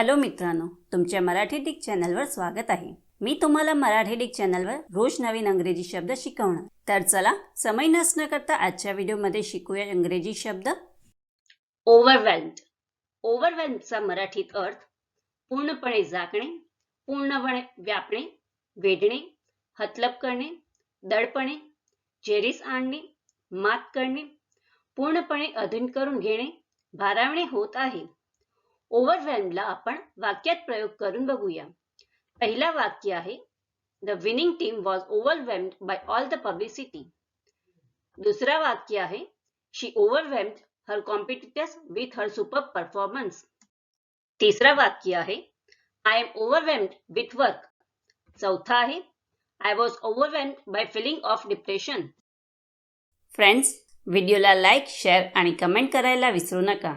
Hello मित्रांनो तुमच्या Marathi Dick चॅनलवर स्वागत आहे. मी तुम्हाला मराठी डिक चॅनलवर रोज नवीन अंग्रेजी शब्द शिकवणार. तर चला समय नसणं करता आजच्या व्हिडिओमध्ये शिकूया इंग्रजी शब्द. ओव्हरवेल्ड ओव्हरवेल्डचा मराठीत अर्थ पूर्णपणे जागणे पूर्णपणे व्यापणे वेढणे हतलप करणे दडपणे जेरीस आणणे मात करणे पूर्णपणे अधीन करून घेणे भारावणे होत आहे. ओव्हरवेल्मला आपण वाक्यात प्रयोग करून बघूया. पहिला वाक्य आहे the winning team was overwhelmed by all the publicity दुसरा वाक्य आहे she overwhelmed her competitors with her super performance तिसरा वाक्य आहे I am overwhelmed with work चौथा आहे I was overwhelmed by feeling of depression friends व्हिडिओला लाईक शेअर आणि कमेंट करायला विसरू नका.